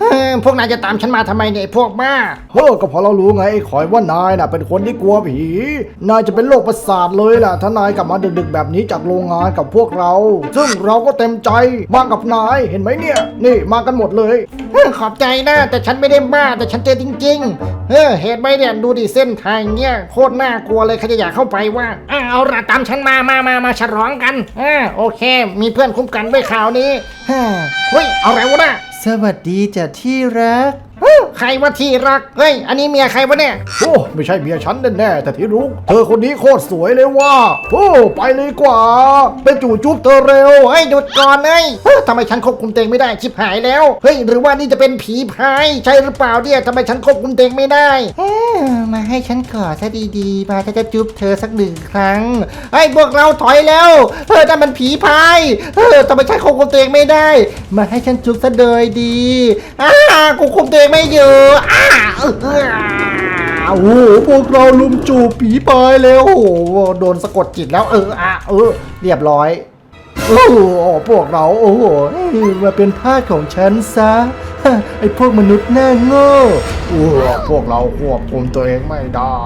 เฮ้ยพวกนายจะตามฉันมาทำไมเนี่ยไอ้พวกบ้า เฮ้อก็เพอเรารู้ไงไอ้ขอยว่านายน่ะเป็นคนที่กลัวผี นายจะเป็นโรคประสาทเลยล่ะ ถ้านายกลับมาดึกๆแบบนี้จากโรงงานกับพวกเรา ซึ่งเราก็เต็มใจมากับนายเห็นไหมเนี่ย นี่มากันหมดเลยเออขอบใจนะ แต่ฉันไม่ได้บ้าแต่ฉันเจอจริงๆ เออเหตุไหมเนี่ยดูดิเส้นทางเนี้ยโคตรน่ากลัวเลยใครจะอยากเข้าไปว่าอะเอาละตามฉันมามามามาฉลองกันอ่าโอเค มีเพื่อนคุ้มกันด้วยข่าวนี้ฮ่าเฮ้ยเอาอะไรวะน่ะ สวัสดีจ้ะที่รักใครว่าที่รัก เฮ้ย อันนี้เมียใครวะเนี่ย โอ้ไม่ใช่เมียฉันแน่ๆแต่ที่รู้เธอคนนี้โคตรสวยเลยว่า โอ้ไปเลยกว่า ไปจู่จุ๊บเธอเร็ว เฮ้ยหยุดก่อนเลยเฮ้ยทำไมฉันควบคุมตัวเองไม่ได้ชิบหายแล้ว เฮ้ย หรือว่านี่จะเป็นผีพาย ใช่หรือเปล่าเนี่ยทำไมฉันควบคุมตัวเองไม่ได้เออมาให้ฉันกอดซะดีๆมาฉันจะจุ๊บเธอสักหนึ่งครั้งไอ้ยพวกเราถอยแล้วเออนั่นมันผีพายเออทำไมฉันควบคุมตัวเองไม่ได้ มาให้ฉันจุ๊บซะโดยดีอ้ากูคุมตัวเองไม่อยู่อ้าโอ้โหพวกเราลุมจูบผีไปแล้วโอ้โหโดนสะกดจิตแล้วเอออะเออ เรียบร้อยโอ้โหพวกเราโอ้โหมาเป็นทาสของฉันซะไอ้พวกมนุษย์หน้าโง่โอ้โหพวกเราควบคุมตัวเองไม่ได้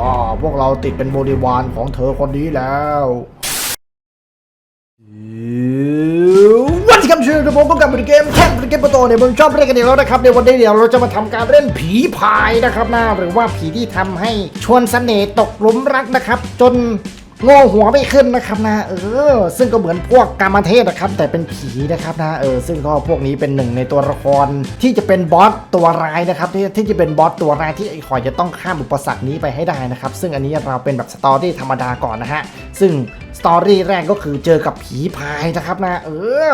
อ่าพวกเราติดเป็นบริวารของเธอคนนี้แล้ว ชื่อระบบก็กลับมาในเกมแข่งเกมประตูเนี่ยมึงชอบเล่นกันอีกแล้วนะครับในวันนี้เดี๋ยวเราจะมาทำการเล่นผีพายนะครับนะหรือว่าผีที่ทำให้ชวนเสน่ห์ตกหลุมรักนะครับ จนโง่หัวไม่ขึ้นนะครับนะเออ ซึ่งก็เหมือนพวกกามเทศนะครับ แต่เป็นผีนะครับนะเออซึ่งก็พวกนี้เป็นหนึ่งในตัวละครที่จะเป็นบอสตัวร้ายนะครับที่ที่จะเป็นบอสตัวร้ายที่ไอ้ขอยจะต้องข้ามอุปสรรคนี้ไปให้ได้นะครับ ซึ่งอันนี้เราเป็นแบบสตอรี่ธรรมดาก่อนนะฮะซึ่งสตอรี่แรกก็คือเจอกับผีพายนะครับนะเออ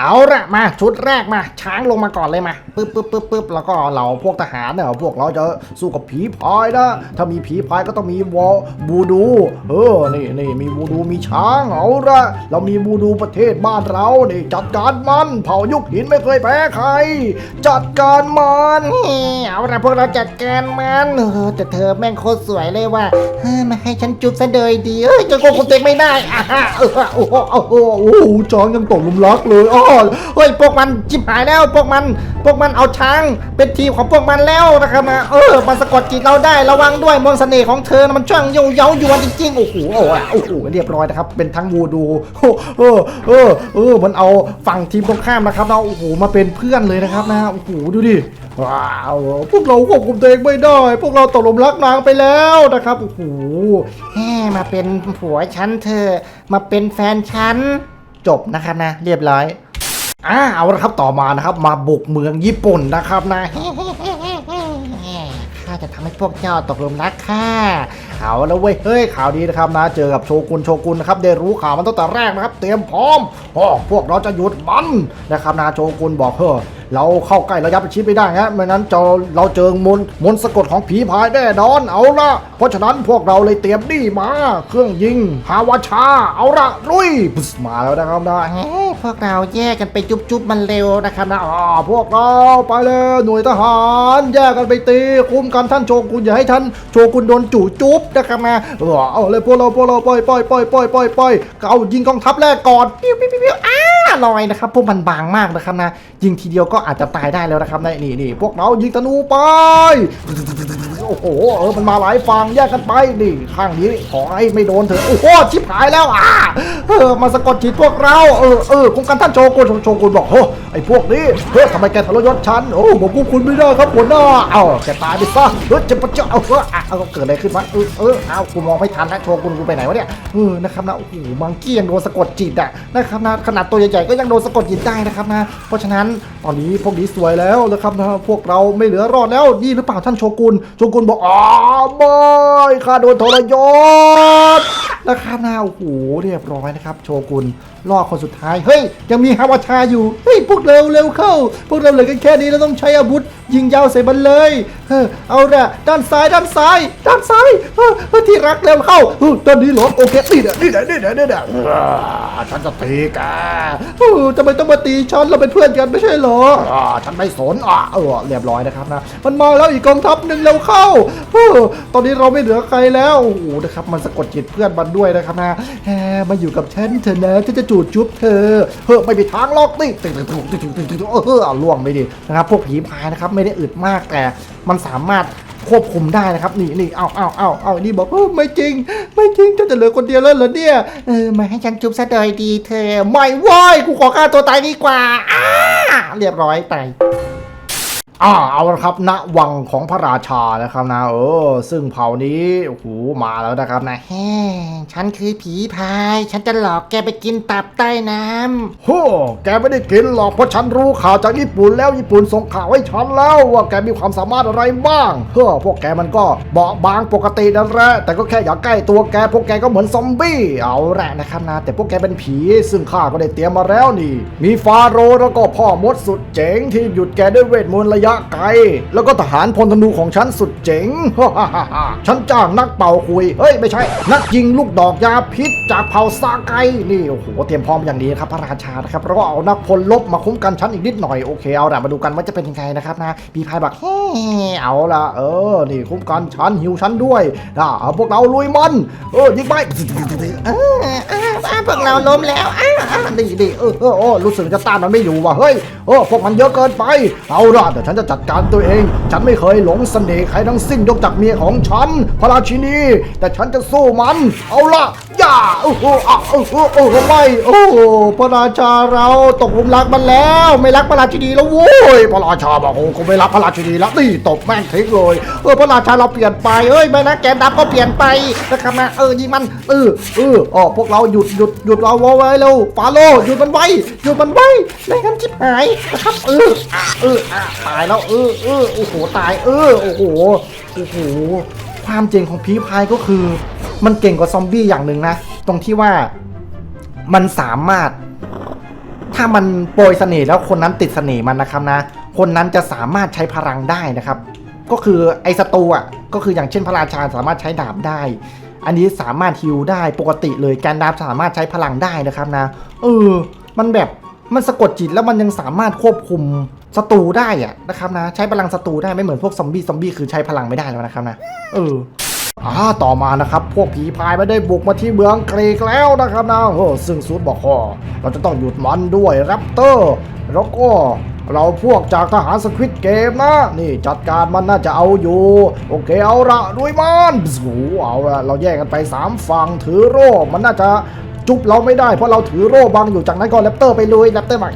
เอาละมาชุดแรกมา ช้างลงมาก่อนเลยมาปึ๊บปึ๊บปึ๊บปึ๊บแล้วก็เราพวกทหารเนี่ยพวกเราจะสู้กับผีพายนะ ถ้ามีผีพายก็ต้องมีวอบูดู เออนี่นี่มีบูดูมีช้างเอาละเรามีบูดูประเทศบ้านเรานี่จัดการมันเผ่ายุคหินไม่เคยแพ้ใคร จัดการมันเอาละพวกเราจัดการมันเออแต่เธอแม่งโคตรสวยเลยว่ะมาให้ฉันจุ๊บซะโดยดีเอ้ยจะควบคุมตัวเองไม่ได้อะโอ้โหโอ้โหโอ้โหช้างยังตกลุมรักเลยอ้อเฮ้ยพวกมันจิบหายแล้วพวกมันพวกมันเอาช้างเป็นทีมของพวกมันแล้วนะครับนะเออมันสะกดจิตเราได้ระวังด้วยมนต์เสน่ห์ของเธอนะมันช่างเย้าเย้ายวนจริงๆโอ้โหโอ้โหโอ้โหเรียบร้อยนะครับเป็นทั้งวูดูโอ้เออเออเออมันเอาฝั่งทีมตรงข้ามนะครับเราโอ้โหมาเป็นเพื่อนเลยนะครับนะโอ้โหดูดิว้าวพวกเราควบคุมตัวเองไม่ได้ พวกเราตกหลุมรักนางไปแล้วนะครับโอ้โหแห่มาเป็นผัวฉันเธอมาเป็นแฟนฉันจบนะครับนะ เรียบร้อย อ่าเอาละครับต่อมานะครับ มาบุกเมืองญี่ปุ่นนะครับนะข้าจะทำให้พวกเจ้าตกหลุมรักข้าเอาแล้วเว้ยเฮ้ยข่าวดีนะครับนะเจอกับโชกุนโชกุนนะครับได้รู้ข่าวมันตั้งแต่แรกนะครับ เตรียมพร้อมพวกเราจะหยุดมันนะครับนะโชกุนบอกเฮ้อ เราเข้าใกล้ระยะประชิดไม่ได้ฮะไม่นั้นจะเราเจอมนต์มนต์สะกดของผีพายแน่นอนเอาละเพราะฉะนั้นพวกเราเลยเตรียมนี่มา เครื่องยิงฮาวาชา เอาละลุยปุ๊บมาแล้วนะครับนะเฮ้ยพวกเราแยกกันไปจุ๊บจุ๊บๆมันเร็วนะครับนะอ่าพวกเราไปเลยหน่วยทหาร แยกกันไปตีคุ้มกันท่านโชกุนอย่าให้ท่านโชกุนโดนจู่จุ๊บนะครับนะเออเอาเลยพวกเราพวกเราปล่อยปล่อยปล่อยปล่อยปล่อยปล่อยเอายิงกองทัพแรกก่อนปิ้วปิ้วปิ้วปิ้วอ้า ลอยนะครับพวกมันบางมากนะครับนะยิงทีเดียวก็อาจจะตายได้แล้วนะครับนะนี่นี่นี่พวกเรายิงธนูไป โอ้โหเออมันมาหลายฝั่งแยกกันไปนี่ข้างนี้ขอให้ไม่โดนเถอะโอ้โหชิบหายแล้วอ่าเออมาสะกดจิตพวกเราเออเออคุ้มกันท่านโชกุนโชกุนบอกโอ้ไอ้พวกนี้เฮ้ยทำไมแกทรยศฉันโอ้ผมควบคุณไม่ได้ครับหัวหน้าเอ้าแกตายไปซะเฮ้ยจะปะเจ้าเอาเอออะเอาเกิดอะไรขึ้นวะเออเออเอากูมองไม่ทันแล้วโชกุนกูไปไหนวะเนี่ยเออนะครับนะโอ้โหมังกี้ยังโดนสะกดจิตอะนะครับนะขนาดตัวใหญ่ๆก็ยังโดนสะกดจิตได้นะครับนะ เพราะฉะนั้นตอนนี้พวกนี้สวยแล้วนะครับนะพวกเราไม่เหลือรอดแล้วนี่หรือเปล่าท่านโชกุนโชคุณบอกอ๋อไม่ข้าโดนทรยศนะครับนะโอ้โหเรียบร้อยนะครับ โชกุน รอดคนสุดท้าย เฮ้ย ยังมีฮาวาชาอยู่ เฮ้ย พวกเราเร็วเข้า พวกเราเหลือกันแค่นี้เราต้องใช้อาวุธ ยิงยาวใส่มันเลยเฮ้อเอาละด้านซ้ายด้านซ้าย ด้านซ้ายเฮ้อเฮ้ยที่รักเร็วเข้าเฮ้ยด้านนี้เหรอโอเคนี่แหละนี่แหละนี่แหละนี่แหละอ่าฉันจะตีแกเฮ้ยทำไมต้องมาตีฉันเราเป็นเพื่อนกันไม่ใช่เหรออ่าฉันไม่สนอะเออเรียบร้อยนะครับนะมันมาแล้วอีกกองทัพหนึ่งเร็วเข้าเฮ้อตอนนี้เราไม่เหลือใครแล้วโอ้โหนะครับมันสะกดจิตเพื่อนมันด้วยนะครับนะแหมมาอยู่กับฉันเถอะนะฉันจะจูดจุ๊บเธอเฮ้ยไม่มีทางหรอกติตึ๊ดตึ๊ดตึ๊ดตึ๊ดตึ๊ดตึ๊ดเออเอาล่วงไปดินะครับพวกผีพายนะครับไม่ได้อึดมากแต่มันสามารถควบคุมได้นะครับนี่นี่เอาเอาเอาเอานี่บอกเออไม่จริง ไม่จริงฉันจะเหลือคนเดียวแล้วเหรอเนี่ยเออมาให้ฉันจุ๊บซะโดยดีเธอไม่ไหวกูขอฆ่าตัวตายดีกว่าอ้าเรียบร้อยตาย อ่าเอาละครับณวังของพระราชานะครับนะเออซึ่งเผ่านี้โอ้โหมาแล้วนะครับนะแฮ่ฉันคือผีพาย ฉันจะหลอกแกไปกินตับใต้น้ำโอ้แกไม่ได้กินหรอกเพราะฉันรู้ข่าวจากญี่ปุ่นแล้วญี่ปุ่นส่งข่าวให้ฉันแล้วว่าแกมีความสามารถอะไรบ้างเฮ้อพวกแกมันก็เบาบางปกตินั่นแหละแต่ก็แค่อย่าใกล้ตัวแกพวกแกก็เหมือนซอมบี้เอาละนะครับนะแต่พวกแกเป็นผี ซึ่งข้าก็ได้เตรียมมาแล้วนี่ มีฟาโรห์แล้วก็พ่อมดสุดเจ๋งที่หยุดแกด้วยเวทมนต์ระยะไกลแล้วก็ทหารพลธนูของฉันสุดเจ๋ง ฉันจ้างนักเป่าคุย เฮ้ย ไม่ใช่ นักยิงลูกดอกยาพิษจากเผ่าซาไกนี่โอ้โหเตรียมพร้อมอย่างดีครับพระราชานะครับแล้วก็เอานักพลลบมาคุ้มกันฉันอีกนิดหน่อยโอเคเอาละมาดูกันว่าจะเป็นยังไงนะครับนะพีพายบอกเฮ้เอาละเออนี่คุ้มกันฉันหิวฉันด้วยนะพวกเราลุยมันเออยิงไป พวกเราล้มแล้วอ้าดีดีเออเออโอ้รู้สึกจะต้านมันไม่อยู่ว่ะเฮ้ยโอ้พวกมันเยอะเกินไป เอาละเดี๋ยวฉันจะจัดการตัวเอง ฉันไม่เคยหลงเสน่ห์ใครทั้งสิ้นยกจากเมียของฉันพระราชินี แต่ฉันจะสู้มัน เอาละอย่าโอ้โหอะโอ้โหโอ้โหไม่โอ้พระราชาเราตกหลุมรักมันแล้ว ไม่รักพระราชินีแล้วโว้ยพระราชาบอกโอ้คงไม่รักพระราชินีแล้วนี่ตบแม่งทิ้งเลยเออพระราชาเราเปลี่ยนไปเอ้ยไม่นะแกนดำก็เปลี่ยนไปนะครับนะเออยิงมันเออเอออ๋อพวกเราหยุดหยุดหยุดเราไว้เร็วฟาโลหยุดมันไว้หยุดมันไว้ไม่งั้นชิบหายนะครับเออเออตายแล้วเออเออโอ้โหตายเออโอ้โหโอ้โหความเจ๋งของผีพายก็คือ มันเก่งกว่าซอมบี้อย่างหนึ่งนะ ตรงที่ว่ามันสามารถ ถ้ามันโปรยเสน่ห์แล้วคนนั้นติดเสน่ห์มันนะครับนะ คนนั้นจะสามารถใช้พลังได้นะครับ ก็คือไอ้ศัตรูอะก็คืออย่างเช่นพระราชาสามารถใช้ดาบได้ อันนี้สามารถฮิวได้ปกติเลยแกนดาบสามารถใช้พลังได้นะครับนะ เออ มันแบบมันสะกดจิตแล้วมันยังสามารถควบคุมศัตรูได้อะนะครับนะ ใช้พลังศัตรูได้ไม่เหมือนพวกซอมบี้ซอมบี้คือใช้พลังไม่ได้แล้วนะครับนะ เอออ่าต่อมานะครับพวกผีพายไม่ได้บุกมาที่เมืองกรีกแล้วนะครับนะโอ้ซึ่งซูดบอกว่าเราจะต้องหยุดมันด้วยแรปเตอร์แล้วก็ เราพวกจากทหารสควิตเกมนะ นี่จัดการมันน่าจะเอาอยู่ โอเคเอาละด้วยมันโอ้โหเอาละเราแยกกันไป 3 ฝั่งถือโร่มันน่าจะจุบเราไม่ได้เพราะเราถือโร่บังอยู่จากนั้นก็แรปเตอร์ไปเลยแรปเตอร์มา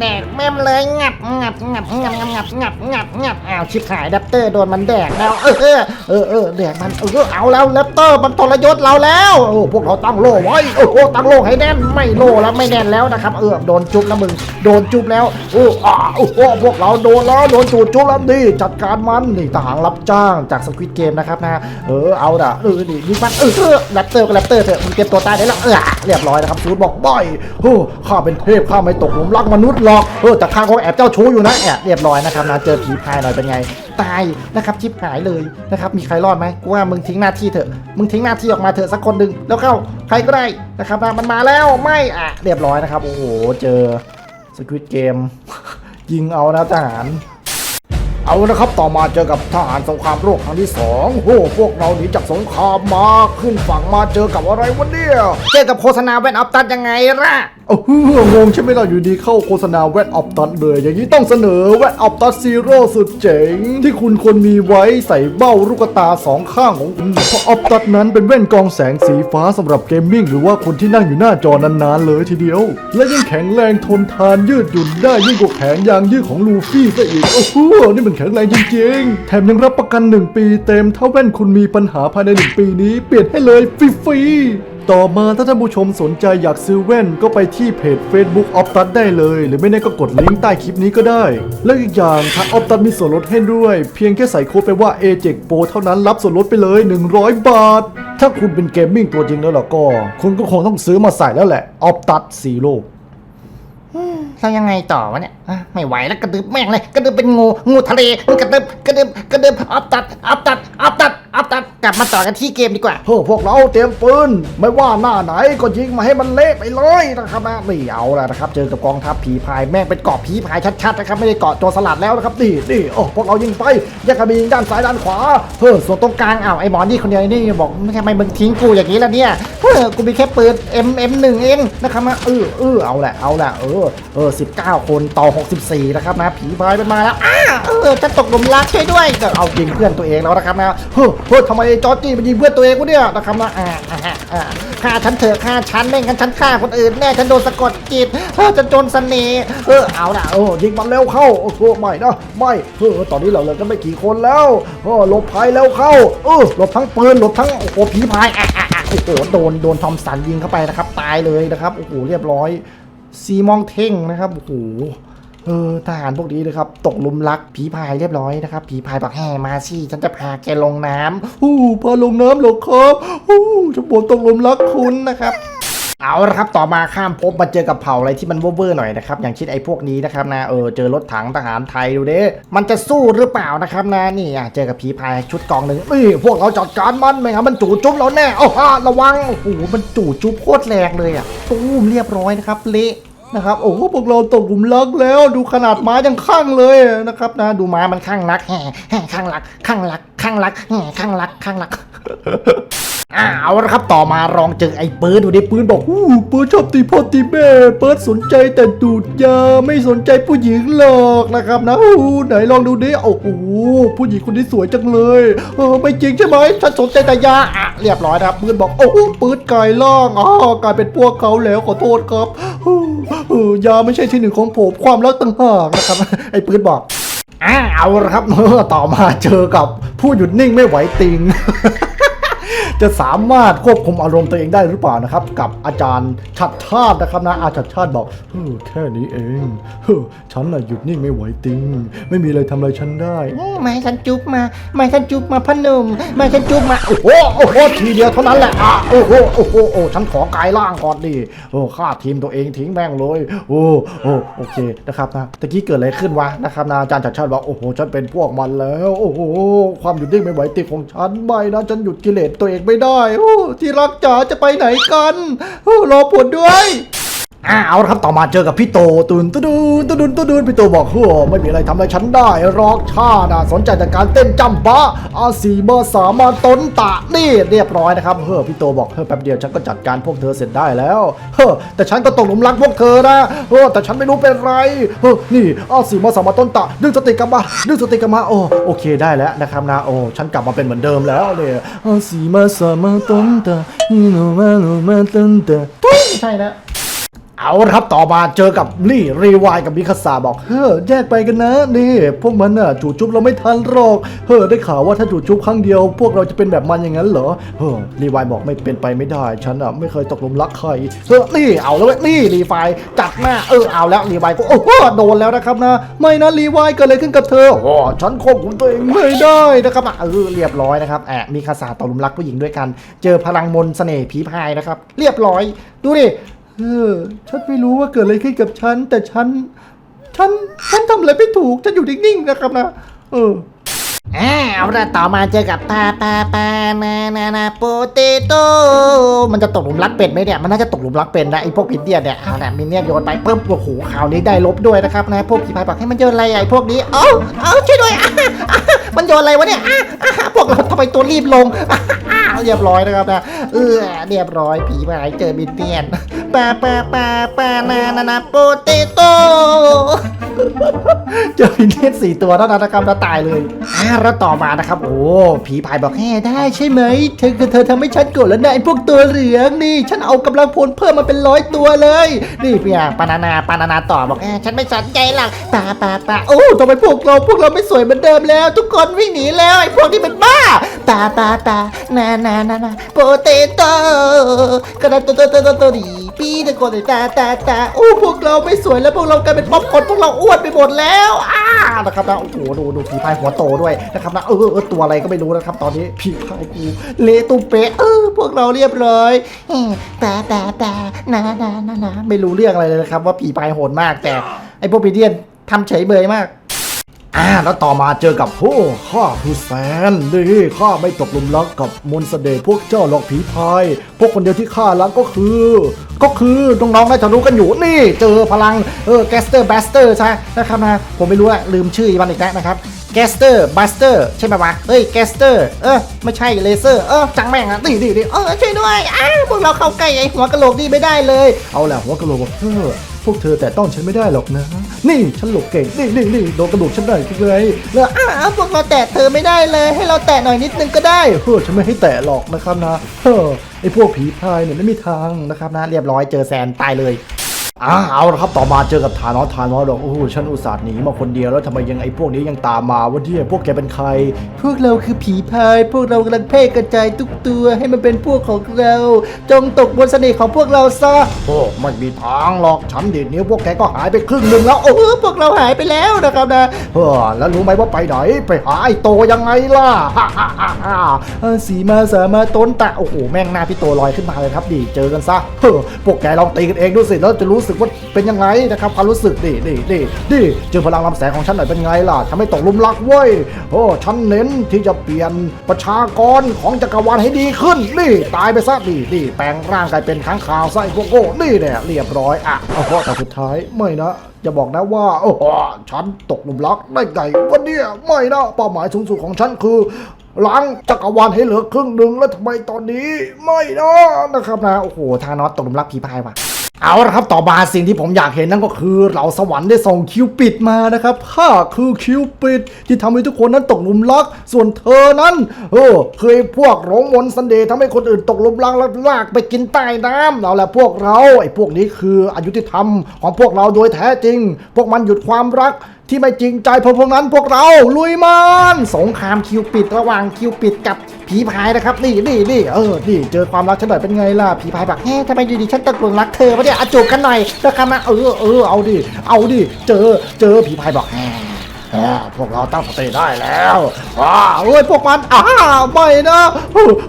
แดกแม่มเลยงับงับงับงับงับงับงับงับงับอ้าวชิบหายแรปเตอร์โดนมันแดกแล้ว เออเออเออเออแดกมันเออเอาแล้วแรปเตอร์มันทรยศเราแล้วโอ้พวกเราตั้งโล่ไว้โอ้โหตั้งโล่ให้แน่นไม่โล่แล้วไม่แน่นแล้วนะครับ เออโดนจุบแล้วมึงโดนจุบแล้วโอ้อาโอ้โหพวกเราโดนแล้วโดนจูดจุ๊บแล้วนี่จัดการมันนี่ทหารรับจ้างจากสควิตเกมนะครับนะเออเอาด่ะเออนี่ยิงมันเออเออแรปเตอร์ก็แรปเตอร์เถอะมึงเตรียมตัวตายได้แล้วเออเรียบร้อยนะครับซูดบอกบ่อยโอ้ข้าเป็นเทพข้าไม่ตกหลุมรักมนุษย์หรอกเออแต่ข้าก็แอบเจ้าชู้อยู่นะแอบเรียบร้อยนะครับนะเจอผีพายหน่อยเป็นไง ตายนะครับชิบหายเลยนะครับมีใครรอดไหมกูว่ามึงทิ้งหน้าที่เถอะมึงทิ้งหน้าที่ออกมาเถอะสักคนหนึ่งแล้วเข้าใครก็ได้นะครับนะมันมาแล้วไม่อะเรียบร้อยนะครับโอ้โหเจอสควิตเกมยิงเอานะทหาร เอานะครับต่อมาเจอกับทหารสงครามโลกครั้งที่สองโอ้พวกเราหนีจากสงครามมาขึ้นฝั่งมาเจอกับอะไรวะเนี่ยเจอกับโฆษณาแว่นออฟตัดยังไงล่ะโอ้โหงงใช่ไหมล่ะอยู่ดีเข้าโฆษณาแวดออปตัดเลย อย่างนี้ต้องเสนอแวดออปตัดซีโร่สุดเจ๋ง ที่คุณควรมีไว้ใส่เบ้าลูกตาสองข้างของคุณเพราะออปตัดนั้นเป็นแว่นกองแสงสีฟ้าสำหรับเกมมิ่งหรือว่าคนที่นั่งอยู่หน้าจอนานๆเลยทีเดียว และยังแข็งแรงทนทานยืดหยุ่นได้ยิ่งกว่าแขนยางยืดของลูฟี่ซะอีกโอ้โหนี่มันแข็งแรงจริงๆ แถมยังรับประกัน 1 ปีเต็มถ้าแว่นคุณมีปัญหาภายใน 1 ปีนี้ เปลี่ยนให้เลยฟรีๆ ต่อมาถ้าท่านผู้ชมสนใจอยากซื้อแว่นก็ไปที่เพจ Facebook o p t u s ได้เลย หรือไม่แน่ก็กดลิงก์ใต้คลิปนี้ก็ได้ แล้วอีกอย่างทาง o p t u s มีส่วนลดให้ด้วย เพียงแค่ใส่โค้ดไปว่า a j e c Pro เท่านั้นรับส่วนลดไปเลย 100 บาท ถ้าคุณเป็นเกมมิ่งตัวจริงแล้วล่ะก็ คุณก็คงต้องซื้อมาใส่แล้วแหละ o p t u s Zero เรายังไงต่อวะเนี่ยอะไม่ไหวแล้วกระดึบแม่งเลย กระดึบเป็นงู งูทะเล กระดึบกระดึบกระดึบอับตัดอับตัดอับตัดอับตัด กลับมาต่อกันที่เกมดีกว่าเฮ้พวกเราเตรียมปืน ไม่ว่าหน้าไหนก็ยิงมาให้มันเละไปเลยนะครับนะนี่เอาแล้วนะครับ เจอกับกองทัพผีพายแม่งเป็นเกาะผีพายชัดๆนะครับไม่ได้เกาะโจรสลัดแล้วนะครับนี่นี่โอ้พวกเรายิงไปแยกกันไปยิงด้านซ้ายด้านขวาเฮ้อส่วนตรงกลางอ้าวไอ้หมอนี่คนเดียวนี่บอกไม่ทำไมมึงทิ้งกูอย่างนี้ล่ะเนี่ยเฮ้อกูมีแค่ปืน M M1 เองนะครับนะเออเออเอาแหละเอาแหละเออเออ19 คนต่อ 64 นะครับนะผีพายเป็นมาแล้วอ้าเออจะตกหลุมรักช่วยด้วยเอายิงเพื่อนตัวเองแล้วนะครับนะเฮ้อเฮ้ทำไมจอจี้มันยิงเพื่อนตัวเองวะเนี่ยนะครับนะอ่าอ่าฆ่าฉันเถอะฆ่าฉันไม่งกันฉันฆ่าคนอื่นแน่ฉันโดนสะกดจิตเออจะจรเสน่ห์เออเอาละเออยิงมันเร็วเข้าโอ้โหไม่นะไม่เออตอนนี้เราเหลือกันไม่กี่คนแล้วเออหลบภัยแล้วเข้าเออหลบทั้งปืนหลบทั้งโอ้โหผีพายอะอะอะโอ้โหโดนโดนทอมสันยิงเข้าไปนะครับ ตายเลยนะครับโอ้โหเรียบร้อยซีมองเท่งนะครับโอ้โห เออทหารพวกนี้นะครับตกลุมรักผีพายเรียบร้อยนะครับผีพายบอกแห่มาสิฉันจะพาแกลงน้ำอู้พาลงน้ำหรอครับอู้จะบอกตกลุมรักคุณนะครับเอาละครับต่อมาข้ามภพมาเจอกับเผ่าอะไรที่มันเวอร์หน่อยนะครับอย่างเช่นไอ้พวกนี้นะครับนะเออเจอรถถังทหารไทยดูเด้มันจะสู้หรือเปล่านะครับนะนี่อะเจอกับผีพายชุดกองหนึ่งนี่พวกเราจัดการมันไหม่งั้นมันจู่จุ๊บเราแน่เอาฮะระวังโอ้โหมันจู่จุ๊บโคตรแรงเลยอะตูมเรียบร้อยนะครับเละ นะครับโอ้โหพวกเราตกหลุมรักแล้ว ดูขนาดม้ายังข้างเลยนะครับนะดูม้ามันข้างรักแห่แห่ข้างรักข้างรักข้างรักแหข้างรักข้างรักอ่าเอาละครับต่อมาลองเจอไอ้เปืนดูดิปืนบอกอู้เปิดชอบตีพ่อตีแม่ เปิดสนใจแต่ดูดยาไม่สนใจผู้หญิงหรอกนะครับนะอู้ไหนลองดูดิโอ้โหผู้หญิงคนนี้สวยจังเลยเออไม่จริงใช่ไหมฉันสนใจแต่ยาอะเรียบร้อยนะครับปืนบอกโอ้โหปืนกลายล่างอ๋อกลายเป็นพวกเขาแล้วขอโทษครับเออยาไม่ใช่ที่หนึ่งของผมความรักต่างหากนะครับไอ้ปืนบอก อ่าเอาละครับเออต่อมาเจอกับผู้หยุดนิ่งไม่ไหวติง จะสามารถควบคุมอารมณ์ตัวเองได้หรือเปล่านะครับ กับอาจารย์ชัดชาตินะครับนะอาชัดชาติบอกเฮ้อแค่นี้เองเฮ้อฉันน่ะหยุดนิ่งไม่ไหวติง ไม่มีอะไรทำอะไรฉันได้ ไม่ให้ฉันจุ๊บมา ไม่ให้ฉันจุ๊บมาพอหนุ่มไม่ให้ฉันจุ๊บมา โอ้โหโอ้โหทีเดียวเท่านั้นแหละอะโอ้โหโอ้โหโอ้ฉันขอกายร่างก่อนดิโอ้ฆ่าทีมตัวเองทิ้งแม่งเลยโอ้โอ้โอเคนะครับนะตะกี้เกิดอะไรขึ้นวะนะครับนะอาจารย์ชัดชาติบอกโอ้โหฉันเป็นพวกมันแล้ว โอ้โหความหยุดนิ่งไม่ไหวติงของฉันไม่นะฉันหยุดกิเลสตัวเองไม่ได้โอ้ที่รักจ๋าจะไปไหนกันโอ้รอผลด้วย อ่าเอาละครับต่อมาเจอกับพี่โตตุนตุดูนตุดุนตุดุนพี่โตบอกเฮ้อไม่มีอะไรทำอะไรฉันได้รอกชาติอะสนใจแต่การเต้นจำบะอาสีเบอร์สามาตนตะนี่เรียบร้อยนะครับเฮ้อพี่โตบอกเฮ้อแป๊บเดียวฉันก็จัดการพวกเธอเสร็จได้แล้วเฮ้อแต่ฉันก็ตกหลุมรักพวกเธอนะเฮ้อแต่ฉันไม่รู้เป็นไรเฮ้อนี่อาสีเบอร์สามาตนตะดึงสติกลับมาดึงสติกลับมาโอ้โอเคได้แล้วนะครับนะโอ้ฉันกลับมาเป็นเหมือนเดิมแล้วเนี่ยอาสีมาสามาตนตาฮิโนมาโนมาตนตาไม่ใช่นะ เอาละครับต่อมาเจอกับลี่รีวายกับมิคาซาบอกเฮ้อแยกไปกันนะนี่ พวกมันน่ะจู่จุ๊บเราไม่ทันหรอกเฮ้อได้ข่าวว่าถ้าจู่จุ๊บครั้งเดียว พวกเราจะเป็นแบบมันอย่างนั้นเหรอเฮ้อรีวายบอกไม่เป็นไปไม่ได้ ฉันอะไม่เคยตกหลุมรักใครเฮ้อนี่เอาแล้วเว้ยนี่รีไฟจัดหน้าเออเอาแล้วรีวายก็โอ้โหโดนแล้วนะครับนะ ไม่นะรีวายเกิดอะไรขึ้นกับเธอโอ้ฉันควบคุมตัวเองไม่ได้นะครับอะเออเรียบร้อยนะครับแอบมีคาสาตกหลุมรักผู้หญิงด้วยกัน เจอพลังมนต์เสน่ห์ผีพายนะครับ เรียบร้อย ดูดิ เออ ฉันไม่รู้ว่าเกิดอะไรขึ้นกับฉัน แต่ฉัน ฉัน ฉันทำอะไรไม่ถูก ฉันอยู่นิ่งๆนะครับนะ เอออ่าเอาละต่อมาเจอกับปาปาปานานานาโปเตโตมันจะตกหลุมรักเป็ดไหมเนี่ย มันน่าจะตกหลุมรักเป็ดนะไอ้พวกพิเดียนเนี่ยเอาละมินเนี่ยนโยนไปปุ๊บโอ้โหข่าวนี้ได้ลบด้วยนะครับนะพวกผีพายบอกให้มันโยนอะไรไอพวกนี้ เอ้าเอ้าช่วยด้วยอะ มันโยนอะไรวะเนี่ยอะอะพวกเราทำไมตัวรีบลงอะอะเรียบร้อยนะครับนะเออเรียบร้อยผีมายเจอบินเนี่ยนปาปาปาปานานานาโปเตโต เจอพินเทสสี่ตัวเท่านั้นนะครับแล้วตายเลยอ่าแล้วต่อมานะครับ โอ้ผีพายบอกให้ได้ใช่ไหมเธอเธอทำให้ฉันโกรธแล้วนะไอ้พวกตัวเหลืองนี่ ฉันเอากำลังพลเพิ่มมาเป็นร้อยตัวเลย นี่เพียปานานาปานานาต่อบอกแฉันไม่สนใจหรอกปาปาปาโอ้ทำไมพวกเราพวกเราไม่สวยเหมือนเดิมแล้ว ทุกคนวิ่งหนีแล้วไอ้พวกที่เป็นบ้าปาปาปานานานานาโปเตโต้กระโตโตโตโตโตดี ปีตะโกนแตาตาตาโอ้พวกเราไม่สวยแล้วพวกเรากลายเป็นป๊อปคอร์นพวกเราอ้วนไปหมดแล้วอ้านะครับนะโอ้โหดูดูผีพายหัวโตด้วยนะครับนะเออเออตัวอะไรก็ไม่รู้นะครับ ตอนนี้ผีพายกูเละตุ้มเป๊ะเออพวกเราเรียบร้อยเอ๊ะปาปาปานานานานาไม่รู้เรื่องอะไรเลยนะครับ ว่าผีพายโหดมากแต่ไอพวกพีเดียนทำเฉยเบยมาก อ่าแล้วต่อมาเจอกับโอ้ข้าคือแซนนี่ข้าไม่ตกหลุมรักกับมนต์เสน่ห์พวกเจ้าหรอกผีพายพวกคนเดียวที่ข้ารักก็คือ ก็คือน้องๆน่าจะรู้กันอยู่นี่ เจอพลังเออแกสเตอร์บัสเตอร์ใช่นะครับนะผมไม่รู้อะลืมชื่อมันอีกแล้วนะครับแกสเตอร์บัสเตอร์ใช่ไหมวะเฮ้ยแกสเตอร์ เออไม่ใช่เลเซอร์ เออจังแม่งอะนี่นี่นี่เออช่วยด้วยอ้าวพวกเราเข้าใกล้ไอ้หัวกะโหลกนี่ไม่ได้เลย เอาแหละหัวกะโหลกบออ พวกเธอแต่ต้องฉันไม่ได้หรอกนะ นี่ฉันหลบเก่งนี่นี่นี่โดนกระดูกฉันได้เลยแล้วอ้าวพวกเราแตะเธอไม่ได้เลย ให้เราแตะหน่อยนิดนึงก็ได้เฮ้อฉันไม่ให้แตะหรอกนะครับนะเฮ้อไอพวกผีพายเนี่ยไม่มีทางนะครับนะนะเรียบร้อยเจอแซนตายเลย อ่าเอาละครับต่อมาเจอกับฐานอสฐานอสบอกโอ้โหฉันอุตส่าห์หนีมาคนเดียวแล้วทำไมยังไอพวกนี้ยังตามมาวันที่พวกแกเป็นใคร พวกเราคือผีพาย พวกเรากำลังเพ่กระจายทุกตัวให้มันเป็นพวกของเรา จงตกบนเสน่ห์ของพวกเราซะโอ้ไม่มีทางหรอกฉันเด็ดนิ้วพวกแกก็หายไปครึ่งหนึ่งแล้วโอ้เออพวกเราหายไปแล้วนะครับนะเออแล้วรู้ไหมว่าไปไหนไปหาไอโตยังไงล่ะฮ่าฮ่าฮ่าฮ่าเออสีมาสามาต้นตะโอ้โหแม่งหน้าพี่โตลอยขึ้นมาเลยครับดิเจอกันซะเฮ้อพวกแกลองตีกันเองดูสิแล้วจะรู้สึกว่าเป็นยังไงนะครับความรู้สึกดิดิดิดิเจอพลังลำแสงของฉันหน่อยเป็นไงล่ะทำให้ตกลุมรักเว้ยโอ้ฉันเน้นที่จะเปลี่ยนประชากรของจักรวาลให้ดีขึ้นนี่ตายไปซะดิดิแปลงร่างกลายเป็นค้างคาวไส้พวกโก้นี่แหละเรียบร้อยอะโอ้โหแต่สุดท้ายไม่นะอย่าบอกนะว่าโอ้โหฉันตกลุมรักได้ไงวันเนี้ยไม่นะเป้าหมายสูงสุดของฉันคือล้างจักรวาลให้เหลือครึ่งหนึ่งแล้วทำไมตอนนี้ไม่นะนะครับนะโอ้โหทานอสตกลุมรักผีพายว่ะ เอาละครับต่อมาสิ่งที่ผมอยากเห็นนั่นก็คือเหล่าสวรรค์ได้ส่งคิวปิดมานะครับข้าคือคิวปิดที่ทำให้ทุกคนนั้นตกหลุมรัก ส่วนเธอนั้น เออเคยพวกหลงมนต์เสันเดย์ทำให้คนอื่นตกหลุมรักแล้วลากไปกินใต้น้ำเราแหละพวกเราไอ้พวกนี้คืออายุที่ทำของพวกเราโดยแท้จริง พวกมันหยุดความรัก ที่ไม่จริงใจพราะพวกนั้นพวกเราลุยมันสงครามคิวปิดระหว่างคิวปิดกับผีพายนะครับนี่นี่นี่เออนี่เจอความรักฉันหน่อยเป็นไงล่ะผีพายแบบเฮ่ทำไมอยู่ดีฉันตกหลุมรักเธอวะเนี่ยอะจูบกันหน่อยนะครับนะเออเออเอาดิเอาดิเจอเจอผีพายบอกแหมแหม พวกเราตั้งสติได้แล้วว้าเอ้ยพวกมันอ้าไม่นะ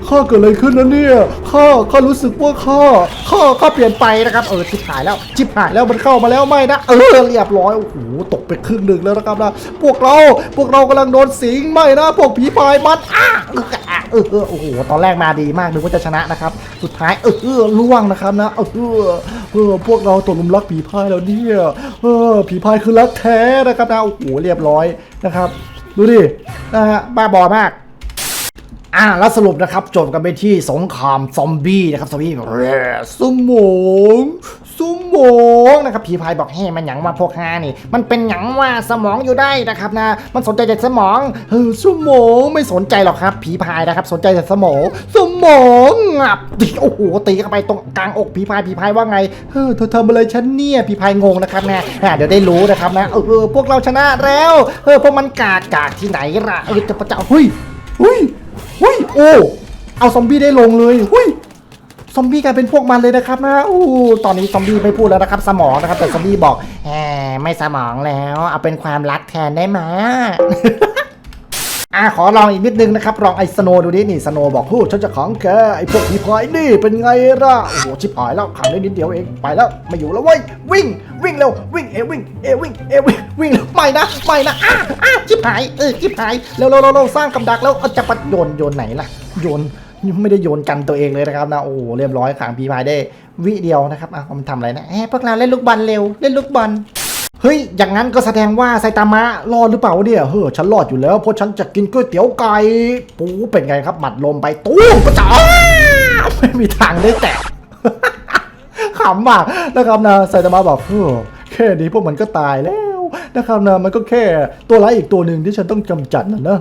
ข้าเกิดอะไรขึ้นนะเนี่ยข้าข้ารู้สึกว่าข้าข้าข้าเปลี่ยนไปนะครับเออชิบหายแล้วชิบหายแล้วมันเข้ามาแล้วไม่นะเออเรียบร้อยโอ้โหตกไปครึ่งหนึ่งแล้วนะครับนะพวกเราพวกเรากำลังโดนสิงไม่นะพวกผีพายมันอ้าเออเออเออโอ้โหตอนแรกมาดีมากนึกว่าจะชนะนะครับ สุดท้ายเออเออล่วงนะครับนะเออเออพวกเราตกลุมรักผีพายแล้วเนี่ย ออผีพายคือรักแท้นะครับนะโอ้โหเรียบร้อยนะครับ ดูดินะฮะบ้าบอมากอ่าแล้วสรุปนะครับจบกันไปที่สงครามซอมบี้นะครับซอมบี้แบบแร่สมอง สมองนะครับผีพายบอกเฮ้มันหยังว่าพวกฮานี่ มันเป็นหยังว่าสมองอยู่ได้นะครับนะ มันสนใจแต่สมองเออสมองไม่สนใจหรอกครับ ผีพายนะครับ สนใจแต่สมองสมองอะดิโอ้โหตีเข้าไปตรงกลางอกผีพายผีพายว่าไงเออเธอทำอะไรฉันเนี่ยผีพายงงนะครับนะอ่เดี๋ยวได้รู้นะครับนะเออเออพวกเราชนะแล้วเออพวกมันกากกากที่ไหนล่ะเออจะประจ้าเฮ้ยเฮ้ยเฮ้ยโอ้เอาซอมบี้ได้ลงเลยเฮ้ย ซอมบี้กลายเป็นพวกมันเลยนะครับนะอู้ตอนนี้ซอมบี้ไม่พูดแล้วนะครับ สมองนะครับแต่ซอมบี้บอกแหมไม่สมองแล้ว เอาเป็นความรักแทนได้ไหมอะขอลองอีกนิดนึงนะครับลองไอ้สโนดูดินี่สโนบอกฮู้ฉันจะขังแกไอ้พวกผีพายนี่เป็นไงล่ะโอ้โหชิบหายแล้วขังได้นิดเดียวเองไปแล้วไม่อยู่แล้วเว้ยวิ่งวิ่งเร็ววิ่งเอวิ่งเอวิ่งเอวิ่งวิ่งเร็วไม่นะไม่นะอะอ้าวจิบหายเออจิบหายเร็วเร็วเร็วเร็วสร้างกับดักแล้วเอาจะปัดโยนโยนไหนล่ะโยน ไม่ได้โยนกันตัวเองเลยนะครับนะโอ้โหเรียบร้อยขังผีพายได้วิเดียวนะครับอะมันทำอะไรนะเอ้พวกเราเล่นลูกบอลเร็วเล่นลูกบอลเฮ้ย อย่างนั้นก็แสดงว่าไซตามะรอดหรือเปล่าเนี่ยเฮ้อฉันรอดอยู่แล้วเพราะฉันจะกินก๋วยเตี๋ยวไก่ปูเป็นไงครับ หมัดลมไปตู้กระจ๋าไม่มีทางได้แตะขำอะนะครับนะไซตามะบอกเฮ้อแค่นี้พวกมันก็ตายแล้วนะครับนะมันก็แค่ตัวร้ายอีกตัวหนึ่งที่ฉันต้องกำจัดนะเนะ